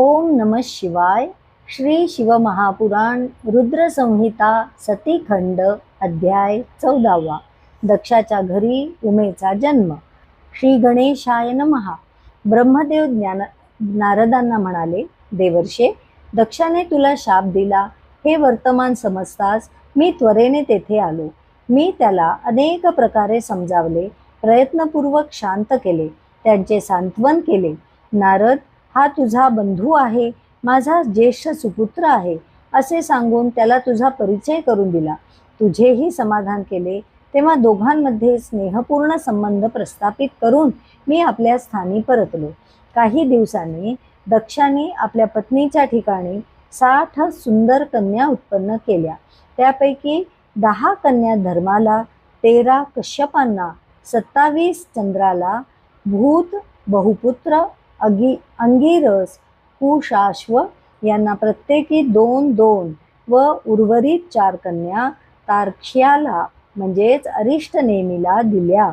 ओम नम शिवाय श्री शिवमहापुराण रुद्रसंहिता सतीखंड अध्याय चौदावा. दक्षाच्या घरी उमेचा जन्म. श्री गणेशाय नमहा ब्रह्मदेव ज्ञान नारदांना म्हणाले देवर्षे दक्षाने तुला शाप दिला. हे वर्तमान समजताच मी त्वरेने तेथे आलो. मी त्याला अनेक प्रकारे समजावले प्रयत्नपूर्वक शांत केले त्यांचे सांत्वन केले. नारद हा तुझा बंधू आहे माझा ज्येष्ठ सुपुत्र आहे असे सांगून त्याला तुझा परिचय करून दिला. तुझेही समाधान केले तेव्हा दोघांमध्ये स्नेहपूर्ण संबंध प्रस्थापित करून मी आपल्या स्थानी परतलो. काही दिवसांनी दक्षाने आपल्या पत्नीच्या ठिकाणी साठ सुंदर कन्या उत्पन्न केल्या. त्यापैकी दहा कन्या धर्माला तेरा कश्यपांना सत्तावीस चंद्राला भूत बहुपुत्र अगी अंगिरस कुशाश्व यांना प्रत्येकी दोन दोन व उर्वरित चार कन्या तारक्ष्याला म्हणजेच अरिष्ट नेमीला दिल्या.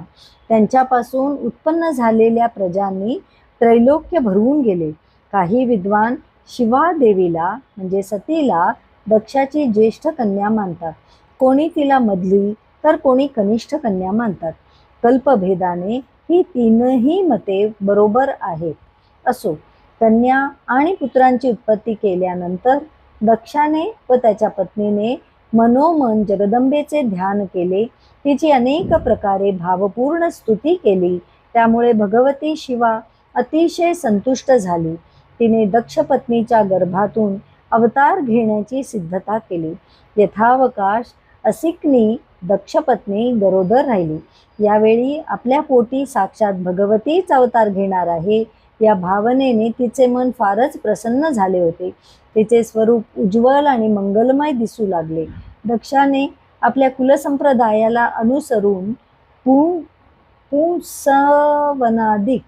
त्यांच्यापासून उत्पन्न झालेल्या प्रजांनी त्रैलोक्य भरवून गेले. काही विद्वान शिवादेवीला म्हणजे सतीला दक्षाची ज्येष्ठ कन्या मानतात. कोणी तिला मधली तर कोणी कनिष्ठ कन्या मानतात. कल्पभेदाने ही तीनही मते बरोबर आहेत. असो. कन्या आणि पुत्रांची उत्पत्ती केल्यानंतर दक्षाने व त्याच्या पत्नीने मनोमन जगदंबेचे ध्यान केले. तिची अनेक प्रकारे भावपूर्ण स्तुती केली. त्यामुळे भगवती शिवा अतिशय संतुष्ट झाली. तिने दक्ष पत्नीच्या गर्भातून अवतार घेण्याची सिद्धता केली. यथावकाश असिकनी दक्षपत्नी गरोदर राहिली. यावेळी आपल्या पोटी साक्षात भगवतीच अवतार घेणार आहे या भावनेने तिचे मन फारच प्रसन्न झाले होते. तिचे स्वरूप उज्ज्वल आणि मंगलमय दिसू लागले. दक्षाने आपल्या कुलसंप्रदायाला अनुसरून पु पुंसवनादिक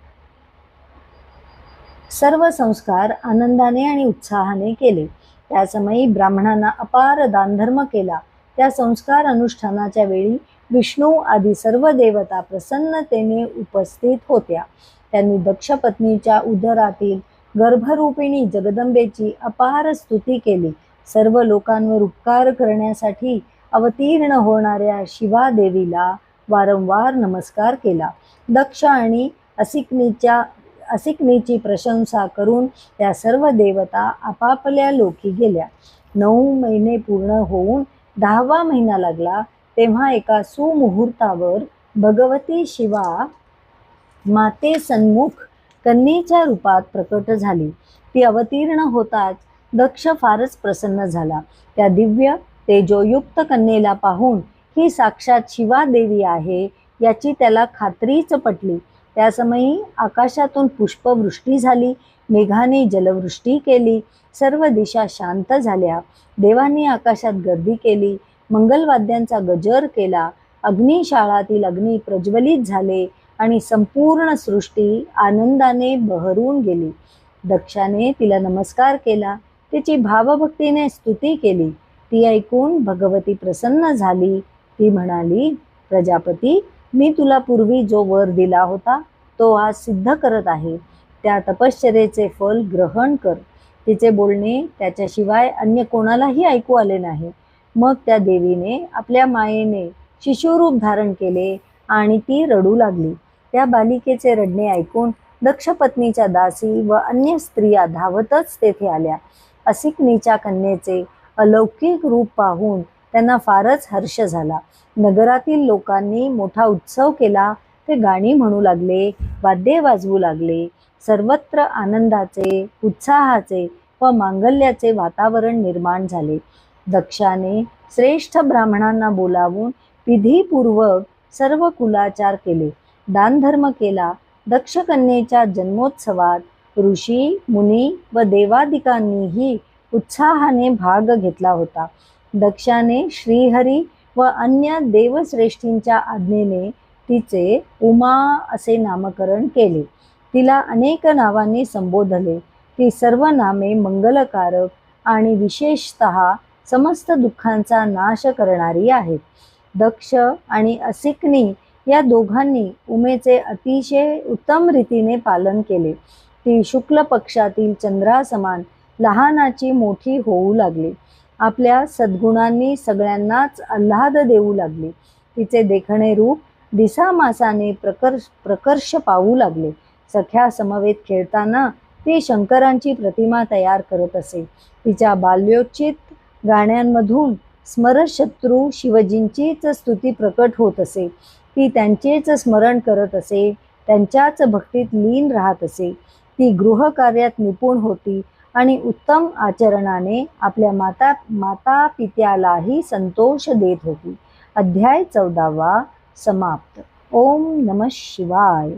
सर्व संस्कार आनंदाने आणि उत्साहाने केले. त्यासमयी ब्राह्मणांना अपार दानधर्म केला. त्या संस्कार अनुष्ठानाच्या वेळी विष्णू आदी सर्व देवता प्रसन्नतेने उपस्थित होत्या. त्यांनी दक्ष पत्नीच्या उदरातील गर्भरूपिणी जगदंबेची अपार स्तुती केली. सर्व लोकांवर उपकार करण्यासाठी अवतीर्ण होणाऱ्या शिवादेवीला वारंवार नमस्कार केला. दक्ष आणि असिकनीच्या असिकनीची प्रशंसा करून त्या सर्व देवता आपापल्या लोकी गेल्या. नऊ महिने पूर्ण होऊन दहावा महिना लागला. तेव्हा एका सुमुहूर्तावर भगवती शिवा माते सन्मुख कन्येच्या रूपात प्रकट झाली. ती अवतीर्ण होताच दक्ष फारच प्रसन्न झाला. त्या दिव्य तेजोयुक्त कन्येला पाहून ही साक्षात शिवा देवी आहे याची त्याला खात्रीच पटली. त्या समयी आकाशातून पुष्पवृष्टी झाली. मेघाने जलवृष्टी केली. सर्व दिशा शांत झाल्या. देवांनी आकाशात गर्दी केली. मंगलवाद्यांचा गजर केला. अग्निशाळातील अग्नी प्रज्वलित झाले आणि संपूर्ण सृष्टी आनंदाने बहरून गेली. दक्षाने तिला नमस्कार केला. तिची भावभक्तीने स्तुती केली. ती ऐकून भगवती प्रसन्न झाली. ती म्हणाली प्रजापती मी तुला पूर्वी जो वर दिला होता तो आज सिद्ध करत आहे. त्या तपश्चर्येचे फल ग्रहण कर. तिचे बोलणे त्याच्याशिवाय अन्य कोणालाही ऐकू आले नाही. मग त्या देवीने आपल्या मायेने शिशुरूप धारण केले आणि ती रडू लागली. त्या बालिकेचे रडणे ऐकून दक्ष पत्नीच्या दासी व अन्य स्त्रिया धावतच तेथे आल्या. असिकनीच्या कन्येचे अलौकिक रूप पाहून त्यांना फारच हर्ष झाला. नगरातील लोकांनी मोठा उत्सव केला. ते गाणी म्हणू लागले वाद्ये वाजवू लागले. सर्वत्र आनंदाचे उत्साहाचे व मांगल्याचे वातावरण निर्माण झाले. दक्षाने श्रेष्ठ ब्राह्मणांना बोलावून विधीपूर्वक सर्व कुलाचार केले. दानधर्म केला. दक्ष कन्येच्या जन्मोत्सवात ऋषी मुनी व देवादिकांनीही उत्साहाने भाग घेतला होता. दक्षाने श्रीहरी व अन्य देवश्रेष्ठींच्या आज्ञेने तिचे उमा असे नामकरण केले. तिला अनेक नावांनी संबोधले. ती सर्व नामे मंगलकारक आणि विशेषत समस्त दुःखांचा नाश करणारी आहेत दक्ष आणि असिकनी या दोघांनी उमेचे अतिशय उत्तम रीतीने पालन केले. ती शुक्ल पक्षातील चंद्रासमान लहानाची मोठी होऊ लागली. आपल्या सद्गुणांनी सगळ्यांनाच आल्हाद देऊ लागली. तिचे देखणे रूप दिसामासाने प्रकर्ष प्रकर्ष पाहू लागले. सख्या समवेत खेळताना ती शंकरांची प्रतिमा तयार करत असे. तिच्या बाल्योचित गाण्यांमधून स्मरशत्रू शिवजींचीच स्तुती प्रकट होत असे. ती त्यांचेच स्मरण करत असे त्यांच्याच भक्तीत लीन राहत असे. ती गृहकार्यात निपुण होती आणि उत्तम आचरणाने आपल्या माता माता पित्यालाही संतोष देत होती. अध्याय चौदावा समाप्त. ओम नम शिवाय.